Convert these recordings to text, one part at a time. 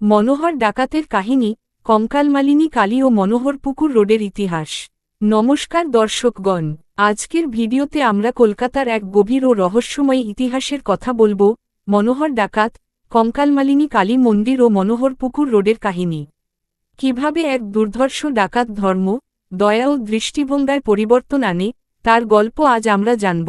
মনোহর ডাকাতের কাহিনী, কঙ্কালমালিনী কালী ও মনোহর পুকুর রোডের ইতিহাস। নমস্কার দর্শকগণ, আজকের ভিডিওতে আমরা কলকাতার এক গভীর ও রহস্যময় ইতিহাসের কথা বলব, মনোহর ডাকাত, কঙ্কালমালিনী কালী মন্দির ও মনোহর পুকুর রোডের কাহিনী। কীভাবে এক দুর্ধর্ষ ডাকাত ধর্ম, দয়া ও দৃষ্টিভঙ্গায় পরিবর্তন আনে, তার গল্প আজ আমরা জানব।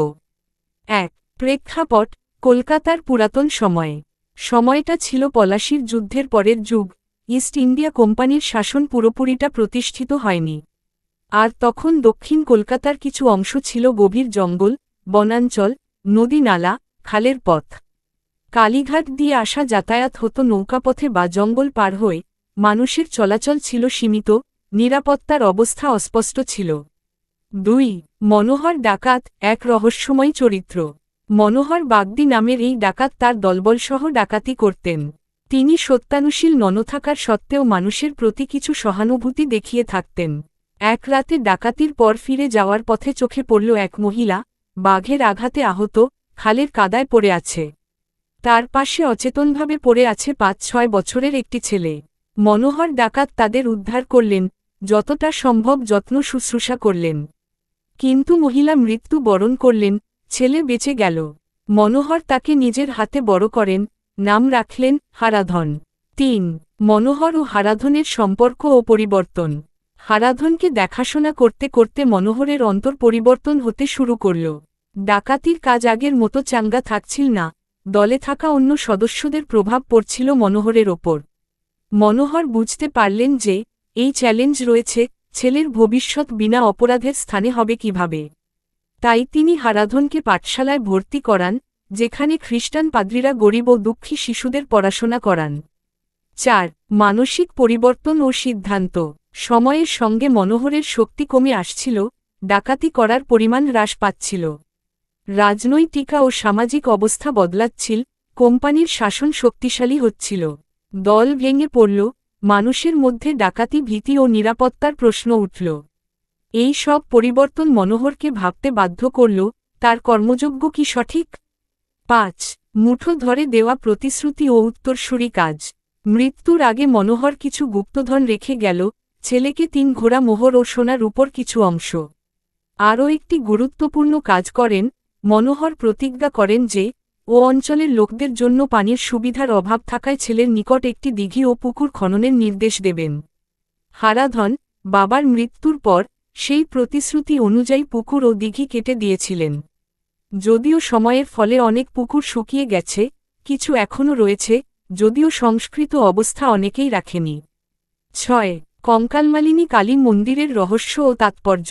এক, প্রেক্ষাপট, কলকাতার পুরাতন সময়ে। সময়টা ছিল পলাশির যুদ্ধের পরের যুগ। ইস্ট ইন্ডিয়া কোম্পানির শাসন পুরোপুরিটা প্রতিষ্ঠিত হয়নি। আর তখন দক্ষিণ কলকাতার কিছু অংশ ছিল গভীর জঙ্গল, বনাঞ্চল, নদী নালা, খালের পথ। কালীঘাট দিয়ে আসা যাতায়াত হতো নৌকাপথে বা জঙ্গল পার হয়ে। মানুষের চলাচল ছিল সীমিত, নিরাপত্তার অবস্থা অস্পষ্ট ছিল। দুই, মনোহর ডাকাত, এক রহস্যময় চরিত্র। মনোহর বাগদি নামের এই ডাকাত তার দলবলসহ ডাকাতি করতেন। তিনি সত্যানুশীল নন থাকার সত্ত্বেও মানুষের প্রতি কিছু সহানুভূতি দেখিয়ে থাকতেন। এক রাতে ডাকাতির পর ফিরে যাওয়ার পথে চোখে পড়ল এক মহিলা, বাঘের আঘাতে আহত, খালের কাদায় পড়ে আছে। তার পাশে অচেতনভাবে পড়ে আছে পাঁচ ছয় বছরের একটি ছেলে। মনোহর ডাকাত তাদের উদ্ধার করলেন, যতটা সম্ভব যত্ন শুশ্রূষা করলেন। কিন্তু মহিলা মৃত্যু বরণ করলেন ছেলে বেঁচে গেল। মনোহর তাকে নিজের হাতে বড় করেন, নাম রাখলেন হারাধন। তিন, মনোহর ও হারাধনের সম্পর্ক ও পরিবর্তন। হারাধনকে দেখাশোনা করতে করতে মনোহরের অন্তর পরিবর্তন হতে শুরু করল। ডাকাতির কাজ আগের মতো চাঙ্গা থাকছিল না, দলে থাকা অন্য সদস্যদের প্রভাব পড়ছিল মনোহরের ওপর। মনোহর বুঝতে পারলেন যে, এই চ্যালেঞ্জ রয়েছে, ছেলের ভবিষ্যৎ বিনা অপরাধের স্থানে হবে কীভাবে। তাই তিনি হারাধনকে পাঠশালায় ভর্তি করান, যেখানে খ্রিস্টান পাদ্রীরা গরিব ও দুঃখী শিশুদের পড়াশোনা করান। চার, মানসিক পরিবর্তন ও সিদ্ধান্ত। সময়ের সঙ্গে মনোহরের শক্তি কমে আসছিল, ডাকাতি করার পরিমাণ হ্রাস পাচ্ছিল। রাজনৈতিকা ও সামাজিক অবস্থা বদলাচ্ছিল, কোম্পানির শাসন শক্তিশালী হচ্ছিল। দল ভেঙে পড়ল, মানুষের মধ্যে ডাকাতি, ভীতি ও নিরাপত্তার প্রশ্ন উঠল। এই সব পরিবর্তন মনোহরকে ভাবতে বাধ্য করল, তার কর্মযোগ্য কি সঠিক? পাঁচ, মুঠো ধরে দেওয়া প্রতিশ্রুতি ও উত্তরসূরি কাজ। মৃত্যুর আগে মনোহর কিছু গুপ্তধন রেখে গেল, ছেলেকে তিন ঘোড়া মোহর ও সোনার উপর কিছু অংশ। আরও একটি গুরুত্বপূর্ণ কাজ করেন, মনোহর প্রতিজ্ঞা করেন যে, ও অঞ্চলের লোকদের জন্য পানির সুবিধার অভাব থাকায় ছেলের নিকট একটি দিঘি ও পুকুর খননের নির্দেশ দেবেন। হারাধন, বাবার মৃত্যুর পর সেই প্রতিশ্রুতি অনুযায়ী পুকুর ও দিঘি কেটে দিয়েছিলেন। যদিও সময়ের ফলে অনেক পুকুর শুকিয়ে গেছে, কিছু এখনও রয়েছে, যদিও সংস্কৃত অবস্থা অনেকেই রাখেনি। ছয়, কঙ্কালমালিনী কালী মন্দিরের রহস্য ও তাৎপর্য।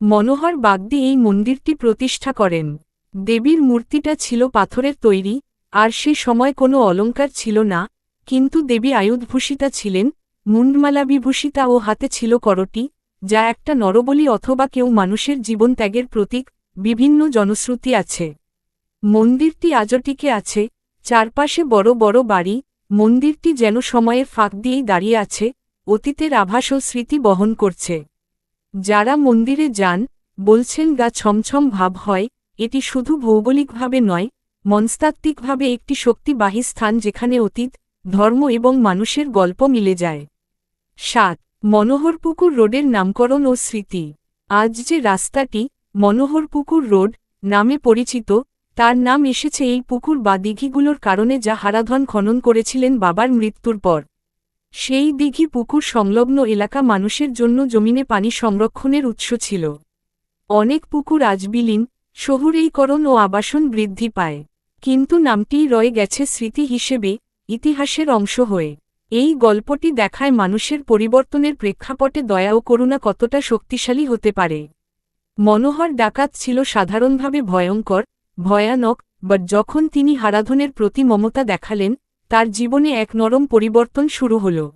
মনোহর বাগদি এই মন্দিরটি প্রতিষ্ঠা করেন। দেবীর মূর্তিটা ছিল পাথরের তৈরি, আর সে সময় কোনো অলঙ্কার ছিল না, কিন্তু দেবী আয়ুধভূষিতা ছিলেন মুন্ডমালা বিভূষিতা ও হাতে ছিল করটি যা একটা নরবলি অথবা কেউ মানুষের জীবন ত্যাগের প্রতীক, বিভিন্ন জনশ্রুতি আছে। মন্দিরটি আজটিকে আছে, চারপাশে বড় বড় বাড়ি, মন্দিরটি যেন সময়ের ফাঁক দিয়েই দাঁড়িয়ে আছে, অতীতের আভাস ও স্মৃতি বহন করছে। যারা মন্দিরে যান, বলছেন গা ছমছম ভাব হয়, এটি শুধু ভৌগোলিকভাবে নয়, মনস্তাত্ত্বিকভাবে একটি শক্তিবাহী স্থান যেখানে অতীত, ধর্ম এবং মানুষের গল্প মিলে যায়। সাত মনোহরপুকুর রোডের নামকরণ ও স্মৃতি। আজ যে রাস্তাটি মনোহরপুকুর রোড নামে পরিচিত, তার নাম এসেছে এই পুকুর বা দিঘিগুলোর কারণে যা হারাধন খনন করেছিলেন বাবার মৃত্যুর পর। সেই দিঘি পুকুর সংলগ্ন এলাকা মানুষের জন্য জমিনে পানি সংরক্ষণের উৎস ছিল। অনেক পুকুর আজ বিলীন শহুরেইকরণ ও আবাসন বৃদ্ধি পায়। কিন্তু নামটিই রয়ে গেছে স্মৃতি হিসেবে ইতিহাসের অংশ হয়ে। এই গল্পটি দেখায় মানুষের পরিবর্তনের প্রেক্ষাপটে দয়া ও করুণা কতটা শক্তিশালী হতে পারে। মনোহর ডাকাত ছিল সাধারণভাবে ভয়ঙ্কর, ভয়ানক, বাট যখন তিনি হারাধনের প্রতি মমতা দেখালেন, তার জীবনে এক নরম পরিবর্তন শুরু হল।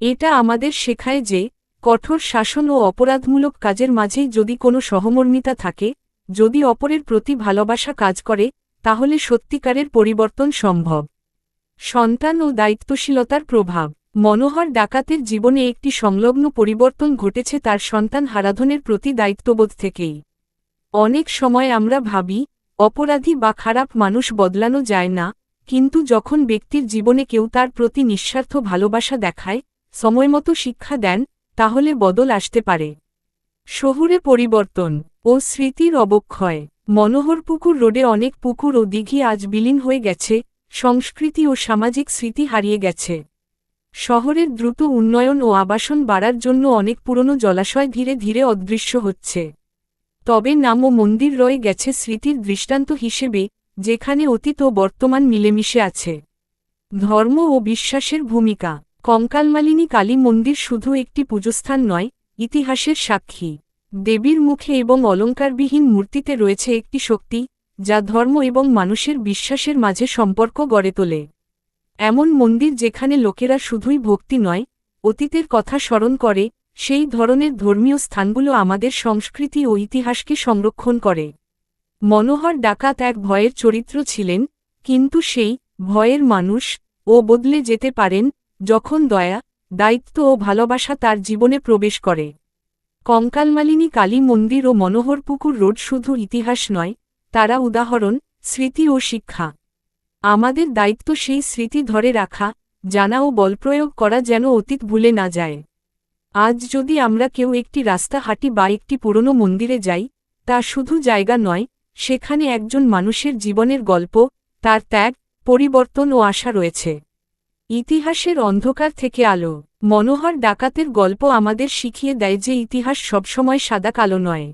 এটা আমাদের শেখায় যে, কঠোর শাসন ও অপরাধমূলক কাজের মাঝেই যদি কোনো সহমর্মিতা থাকে, যদি অপরের প্রতি ভালোবাসা কাজ করে, তাহলে সত্যিকারের পরিবর্তন সম্ভব। সন্তান ও দায়িত্বশীলতার প্রভাব। মনোহর ডাকাতের জীবনে একটি সংলগ্ন পরিবর্তন ঘটেছে তার সন্তান হারাধনের প্রতি দায়িত্ববোধ থেকেই। অনেক সময় আমরা ভাবি, অপরাধী বা খারাপ মানুষ বদলানো যায় না, কিন্তু যখন ব্যক্তির জীবনে কেউ তার প্রতি নিঃস্বার্থ ভালোবাসা দেখায়, সময়মতো শিক্ষা দেন, তাহলে বদল আসতে পারে। শহুরে পরিবর্তন ও স্মৃতির অবক্ষয়। মনোহর পুকুর রোডে অনেক পুকুর ও দিঘি আজ বিলীন হয়ে গেছে সংস্কৃতি ও সামাজিক স্মৃতি হারিয়ে গেছে। শহরের দ্রুত উন্নয়ন ও আবাসন বাড়ার জন্য অনেক পুরনো জলাশয় ধীরে ধীরে অদৃশ্য হচ্ছে। তবে নাম ও মন্দির রয়ে গেছে স্মৃতির দৃষ্টান্ত হিসেবে, যেখানে অতীত ও বর্তমান মিলেমিশে আছে। ধর্ম ও বিশ্বাসের ভূমিকা। কঙ্কালমালিনী কালী মন্দির শুধু একটি পুজোস্থান নয়, ইতিহাসের সাক্ষী। দেবীর মুখে এবং অলঙ্কারবিহীন মূর্তিতে রয়েছে একটি শক্তি যা ধর্ম এবং মানুষের বিশ্বাসের মাঝে সম্পর্ক গড়ে তোলে। এমন মন্দির যেখানে লোকেরা শুধুই ভক্তি নয়, অতীতের কথা স্মরণ করে, সেই ধরনের ধর্মীয় স্থানগুলো আমাদের সংস্কৃতি ও ইতিহাসকে সংরক্ষণ করে। মনোহর ডাকাত এক ভয়ের চরিত্র ছিলেন, কিন্তু সেই ভয়ের মানুষ ও বদলে যেতে পারেন যখন দয়া, দায়িত্ব ও ভালোবাসা তার জীবনে প্রবেশ করে। কঙ্কালমালিনী কালী মন্দির ও মনোহরপুকুর রোড শুধু ইতিহাস নয় তারা উদাহরণ, স্মৃতি ও শিক্ষা। আমাদের দায়িত্ব সেই স্মৃতি ধরে রাখা, জানা ও বলপ্রয়োগ করা যেন অতীত ভুলে না যায়। আজ যদি আমরা কেউ একটি রাস্তা হাঁটি বা একটি পুরনো মন্দিরে যাই, তা শুধু জায়গা নয়, সেখানে একজন মানুষের জীবনের গল্প, তার ত্যাগ, পরিবর্তন ও আশা রয়েছে। ইতিহাসের অন্ধকার থেকে আলো, মনোহর ডাকাতের গল্প আমাদের শিখিয়ে দেয় যে ইতিহাস সবসময় সাদা কালো নয়।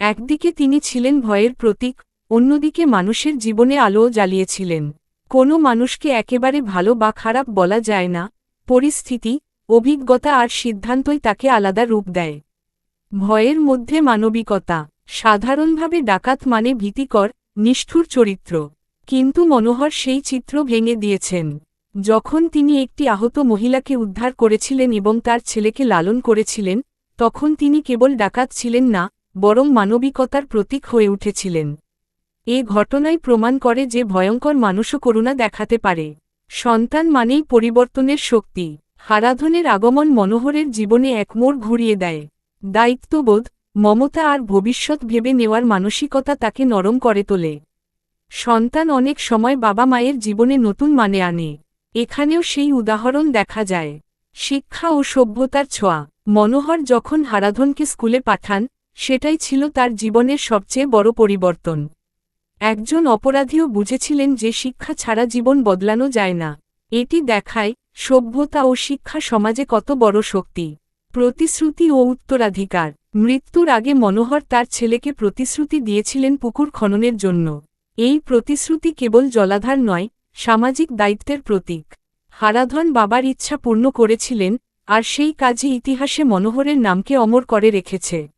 একদিকে তিনি ছিলেন ভয়ের প্রতীক, অন্যদিকে মানুষের জীবনে আলোও জ্বালিয়েছিলেন। কোনো মানুষকে একেবারে ভালো বা খারাপ বলা যায় না, পরিস্থিতি, অভিজ্ঞতা আর সিদ্ধান্তই তাকে আলাদা রূপ দেয়। ভয়ের মধ্যে মানবিকতা, সাধারণভাবে ডাকাত মানে ভীতিকর, নিষ্ঠুর চরিত্র। কিন্তু মনোহর সেই চিত্র ভেঙে দিয়েছেন। যখন তিনি একটি আহত মহিলাকে উদ্ধার করেছিলেন এবং তার ছেলেকে লালন করেছিলেন, তখন তিনি কেবল ডাকাত ছিলেন না বরং মানবিকতার প্রতীক হয়ে উঠেছিলেন। এ ঘটনাই প্রমাণ করে যে ভয়ঙ্কর মানুষও করুণা দেখাতে পারে। সন্তান মানেই পরিবর্তনের শক্তি। হারাধনের আগমন মনোহরের জীবনে এক মোড় ঘুরিয়ে দেয়। দায়িত্ববোধ, মমতা আর ভবিষ্যৎ ভেবে নেওয়ার মানসিকতা তাকে নরম করে তোলে। সন্তান অনেক সময় বাবা মায়ের জীবনে নতুন মানে আনে। এখানেও সেই উদাহরণ দেখা যায়। শিক্ষা ও সভ্যতার ছোঁয়া। মনোহর যখন হারাধনকে স্কুলে পাঠান সেটাই ছিল তার জীবনের সবচেয়ে বড় পরিবর্তন। একজন অপরাধীও বুঝেছিলেন যে শিক্ষা ছাড়া জীবন বদলানো যায় না। এটি দেখায় সভ্যতা ও শিক্ষা সমাজে কত বড় শক্তি। প্রতিশ্রুতি ও উত্তরাধিকার। মৃত্যুর আগে মনোহর তার ছেলেকে প্রতিশ্রুতি দিয়েছিলেন পুকুর খননের জন্য। এই প্রতিশ্রুতি কেবল জলাধার নয়, সামাজিক দায়িত্বের প্রতীক। হারাধন বাবার ইচ্ছা পূর্ণ করেছিলেন, আর সেই কাজে ইতিহাসে মনোহরের নামকে অমর করে রেখেছে।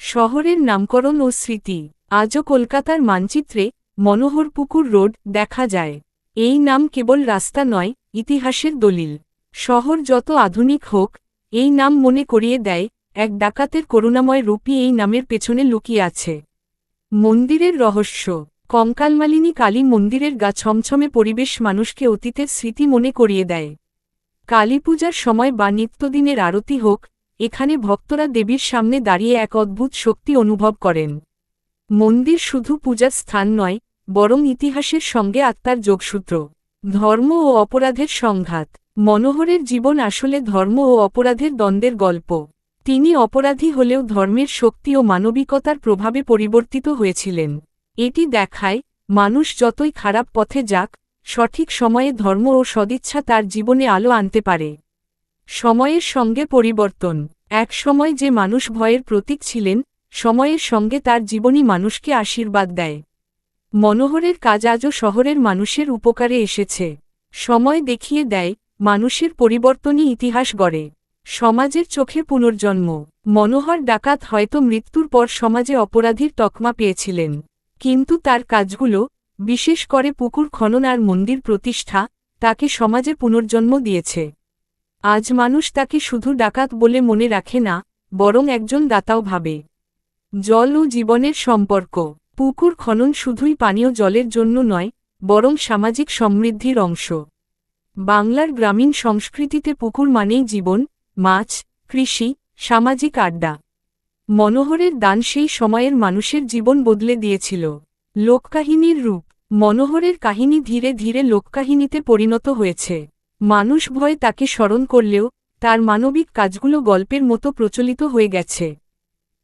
শহরের নামকরণ ও স্মৃতি। আজও কলকাতার মানচিত্রে মনোহরপুকুর রোড দেখা যায়। এই নাম কেবল রাস্তা নয়, ইতিহাসের দলিল। শহর যত আধুনিক হোক, এই নাম মনে করিয়ে দেয় এক ডাকাতের করুণাময় রূপই এই নামের পেছনে লুকিয়ে আছে। মন্দিরের রহস্য। কঙ্কালমালিনী কালী মন্দিরের গা ছমছমে পরিবেশ মানুষকে অতীতের স্মৃতি মনে করিয়ে দেয়। কালীপূজার সময় বা নিত্যদিনের আরতি হোক এখানে ভক্তরা দেবীর সামনে দাঁড়িয়ে এক অদ্ভুত শক্তি অনুভব করেন। মন্দির শুধু পূজার স্থান নয়, বরং ইতিহাসের সঙ্গে আত্মার যোগসূত্র। ধর্ম ও অপরাধের সংঘাত। মনোহরের জীবন আসলে ধর্ম ও অপরাধের দ্বন্দ্বের গল্প। তিনি অপরাধী হলেও ধর্মের শক্তি ও মানবিকতার প্রভাবে পরিবর্তিত হয়েছিলেন। এটি দেখায়, মানুষ যতই খারাপ পথে যাক, সঠিক সময়ে ধর্ম ও সদিচ্ছা তার জীবনে আলো আনতে পারে। সময়ের সঙ্গে পরিবর্তন। এক সময় যে মানুষ ভয়ের প্রতীক ছিলেন, সময়ের সঙ্গে তার জীবনী মানুষকে আশীর্বাদ দেয়। মনোহরের কাজ আজও শহরের মানুষের উপকারে এসেছে। সময় দেখিয়ে দেয়, মানুষের পরিবর্তনই ইতিহাস গড়ে। সমাজের চোখে পুনর্জন্ম। মনোহর ডাকাত হয়তো মৃত্যুর পর সমাজে অপরাধীর তকমা পেয়েছিলেন। কিন্তু তার কাজগুলো, বিশেষ করে পুকুর খনন আর মন্দির প্রতিষ্ঠা, তাকে সমাজে পুনর্জন্ম দিয়েছে। আজ মানুষ তাকে শুধু ডাকাত বলে মনে রাখে না, বরং একজন দাতাও ভাবে। জল ও জীবনের সম্পর্ক। পুকুর খনন শুধুই পানীয় জলের জন্য নয়, বরং সামাজিক সমৃদ্ধির অংশ। বাংলার গ্রামীণ সংস্কৃতিতে পুকুর মানেই জীবন, মাছ, কৃষি, সামাজিক আড্ডা। মনোহরের দান সেই সময়ের মানুষের জীবন বদলে দিয়েছিল। লোককাহিনীর রূপ। মনোহরের কাহিনী ধীরে ধীরে লোককাহিনীতে পরিণত হয়েছে। মানুষ ভয়ে তাকে স্মরণ করলেও, তার মানবিক কাজগুলো গল্পের মতো প্রচলিত হয়ে গেছে।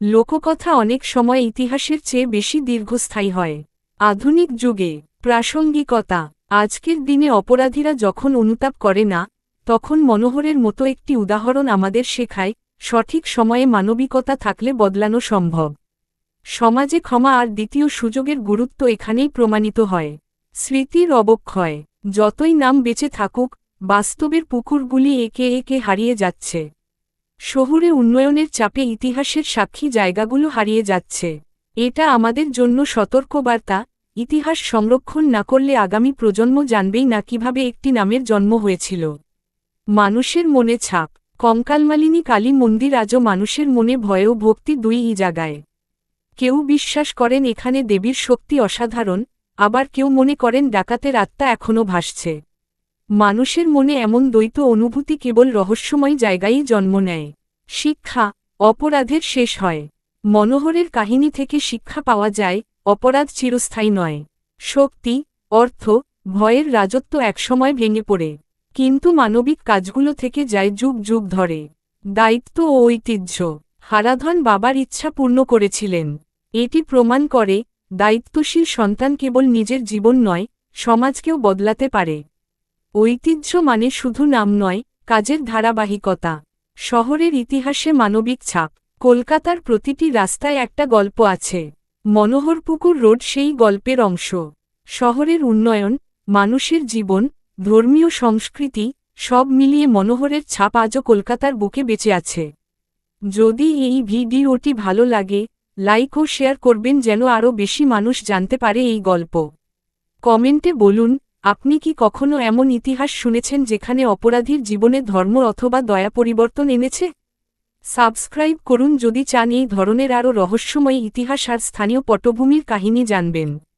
লোককথা অনেক সময় ইতিহাসের চেয়ে বেশি দীর্ঘস্থায়ী হয়। আধুনিক যুগে, প্রাসঙ্গিকতা, আজকের দিনে অপরাধীরা যখন অনুতাপ করে না, তখন মনোহরের মতো একটি উদাহরণ আমাদের শেখায়, সঠিক সময়ে মানবিকতা থাকলে বদলানো সম্ভব। সমাজে ক্ষমা আর দ্বিতীয় সুযোগের গুরুত্ব এখানেই প্রমাণিত হয়। স্মৃতির অবক্ষয়, যতই নাম বেঁচে থাকুক বাস্তবের পুকুরগুলি একে একে হারিয়ে যাচ্ছে। শহুরে উন্নয়নের চাপে ইতিহাসের সাক্ষী জায়গাগুলো হারিয়ে যাচ্ছে। এটা আমাদের জন্য সতর্কবার্তা, ইতিহাস সংরক্ষণ না করলে আগামী প্রজন্ম জানবেই না কীভাবে একটি নামের জন্ম হয়েছিল। মানুষের মনে ছাপ, কঙ্কালমালিনী কালী মন্দির আজও মানুষের মনে ভয় ও ভক্তি দুইই জাগায়। কেউ বিশ্বাস করেন এখানে দেবীর শক্তি অসাধারণ, আবার কেউ মনে করেন ডাকাতের আত্মা এখনও ভাসছে। মানুষের মনে এমন দ্বৈত অনুভূতি কেবল রহস্যময় জায়গায়ই জন্ম নেয়। শিক্ষা, অপরাধের শেষ হয়। মনোহরের কাহিনী থেকে শিক্ষা পাওয়া যায়, অপরাধ চিরস্থায়ী নয়। শক্তি, অর্থ, ভয়ের রাজত্ব একসময় ভেঙে পড়ে। কিন্তু মানবিক কাজগুলো থেকে যায় যুগ যুগ ধরে। দায়িত্ব ও ঐতিহ্য। হারাধন বাবার ইচ্ছা পূর্ণ করেছিলেন। এটি প্রমাণ করে, দায়িত্বশীল সন্তান কেবল নিজের জীবন নয়, সমাজকেও বদলাতে পারে। ঐতিহ্য মানে শুধু নাম নয়, কাজের ধারাবাহিকতা। শহরের ইতিহাসে মানবিক ছাপ। কলকাতার প্রতিটি রাস্তায় একটা গল্প আছে। মনোহরপুকুর রোড সেই গল্পের অংশ। শহরের উন্নয়ন, মানুষের জীবন, ধর্মীয় সংস্কৃতি, সব মিলিয়ে মনোহরের ছাপ আজও কলকাতার বুকে বেঁচে আছে। যদি এই ভিডিওটি ভালো লাগে, লাইক ও শেয়ার করবেন যেন আরও বেশি মানুষ জানতে পারে এই গল্প। কমেন্টে বলুন আপনি কি কখনো এমন ইতিহাস শুনেছেন যেখানে অপরাধীর জীবনে ধর্ম অথবা দয়া পরিবর্তন এনেছে? সাবস্ক্রাইব করুন যদি চান এই ধরনের আরও রহস্যময় ইতিহাস আর স্থানীয় পটভূমির কাহিনী জানবেন।